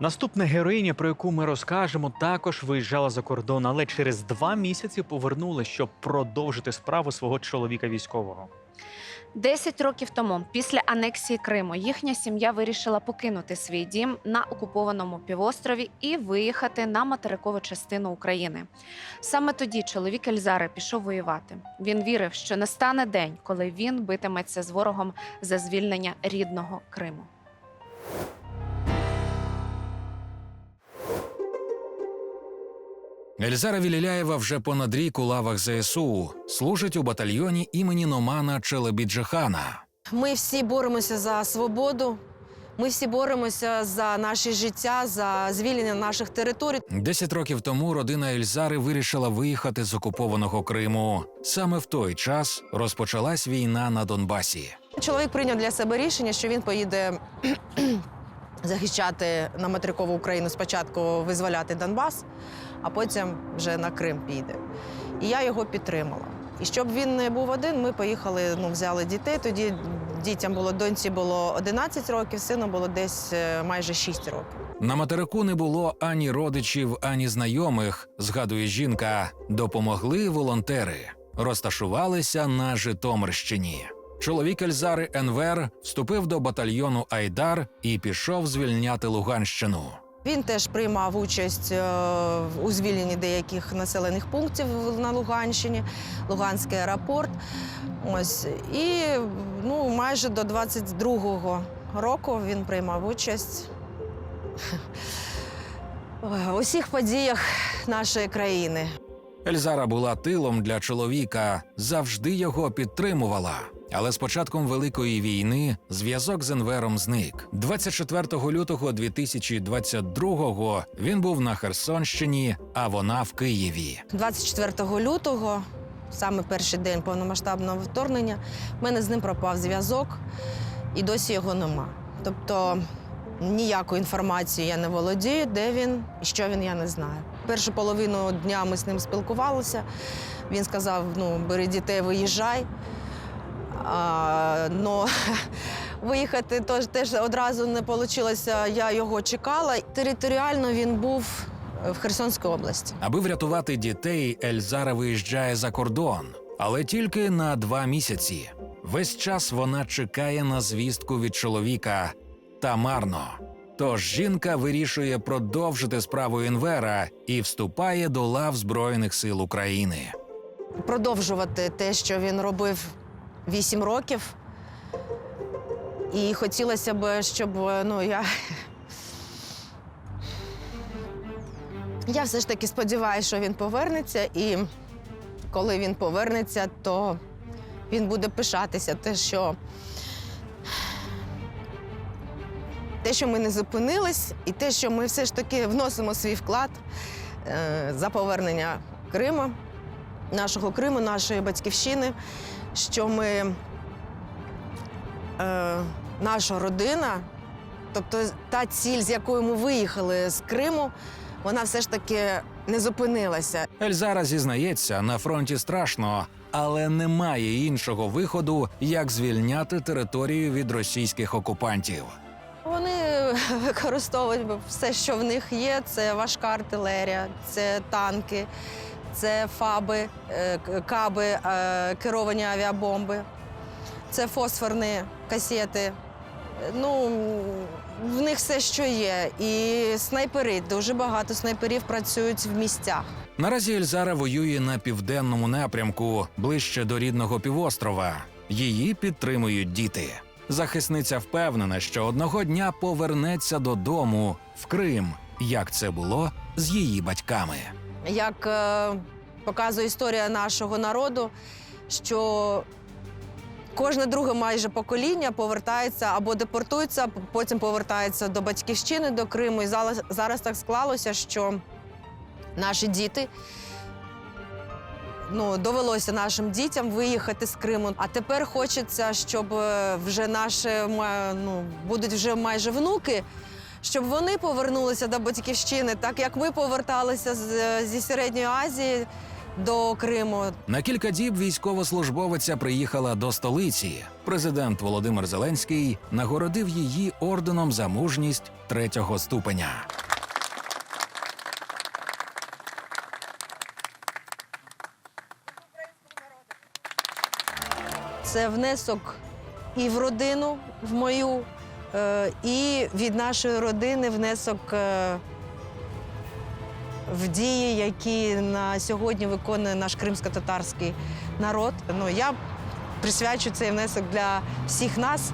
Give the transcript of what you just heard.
Наступна героїня, про яку ми розкажемо, також виїжджала за кордон, але через два місяці повернулась, щоб продовжити справу свого чоловіка військового. Десять років тому, після анексії Криму, їхня сім'я вирішила покинути свій дім на окупованому півострові і виїхати на материкову частину України. Саме тоді чоловік Ельзари пішов воювати. Він вірив, що настане день, коли він битиметься з ворогом за звільнення рідного Криму. Ельзара Віліляєва вже понад рік у лавах ЗСУ служить у батальйоні імені Номана Челебіджихана. Ми всі боремося за свободу. Ми всі боремося за наше життя, за звільнення наших територій. Десять років тому родина Ельзари вирішила виїхати з окупованого Криму. Саме в той час розпочалась війна на Донбасі. Чоловік прийняв для себе рішення, що він поїде захищати на материкову Україну спочатку визволяти Донбас, а потім вже на Крим піде. І я його підтримала. І щоб він не був один, ми поїхали, ну, взяли дітей. Тоді дітям було доньці було 11 років, сину було десь е, майже 6 років. На материку не було ані родичів, ані знайомих, згадує жінка. Допомогли волонтери, розташувалися на Житомирщині. Чоловік Ельзари Енвер вступив до батальйону Айдар і пішов звільняти Луганщину. Він теж приймав участь е, у звільненні деяких населених пунктів на Луганщині, Луганський аеропорт. Ось і ну, майже до 22-го року він приймав участь у всіх подіях нашої країни. Ельзара була тилом для чоловіка, завжди його підтримувала. Але з початком великої війни зв'язок з Енвером зник. 24 лютого 2022-го він був на Херсонщині, а вона в Києві. 24 лютого, саме перший день повномасштабного вторгнення, в мене з ним пропав зв'язок, і досі його нема. Тобто ніякої інформації я не володію, де він і що він, я не знаю. Першу половину дня ми з ним спілкувалися. Він сказав: ну, бери дітей, виїжджай. Но виїхати теж, теж одразу не вийшло, я його чекала. Територіально він був в Херсонській області. Аби врятувати дітей, Ельзара виїжджає за кордон, але тільки на два місяці. Весь час вона чекає на звістку від чоловіка та марно. Тож жінка вирішує продовжити справу Інвера і вступає до лав Збройних сил України. продовжувати те, що він робив 8 років. І хотілося б, щоб ну, я. Я все ж таки сподіваюся, що він повернеться, і коли він повернеться, то він буде пишатися те, що. Те, що ми не зупинились, і те, що ми все ж таки вносимо свій вклад е, за повернення Криму нашого Криму, нашої батьківщини, що ми, е, наша родина, тобто та ціль, з якою ми виїхали з Криму, вона все ж таки не зупинилася. Ельзара зізнається, на фронті страшно, але немає іншого виходу, як звільняти територію від російських окупантів. Вони використовують все, що в них є. Це важка артилерія, це танки, це фаби, е, каби, е, керовані авіабомби, це фосфорні касети. Ну, в них все, що є. І снайпери, дуже багато снайперів працюють в місцях. Наразі Ельзара воює на південному напрямку, ближче до рідного півострова. Її підтримують діти. Захисниця впевнена, що одного дня повернеться додому в Крим, як це було з її батьками. Як е, показує історія нашого народу, що кожне друге майже покоління повертається або депортується, потім повертається до батьківщини, до Криму. І зараз, зараз так склалося, що наші діти. Ну, довелося нашим дітям виїхати з Криму. А тепер хочеться, щоб е, вже наші ну, будуть вже майже внуки, щоб вони повернулися до батьківщини, так як ми поверталися з, зі Середньої Азії до Криму. На кілька діб військовослужбовиця приїхала до столиці. Президент Володимир Зеленський нагородив її орденом за мужність третього ступеня. Це внесок і в родину, в мою, е, і від нашої родини внесок е, в дії, які на сьогодні виконує наш кримсько-татарський народ. Ну, я присвячу цей внесок для всіх нас.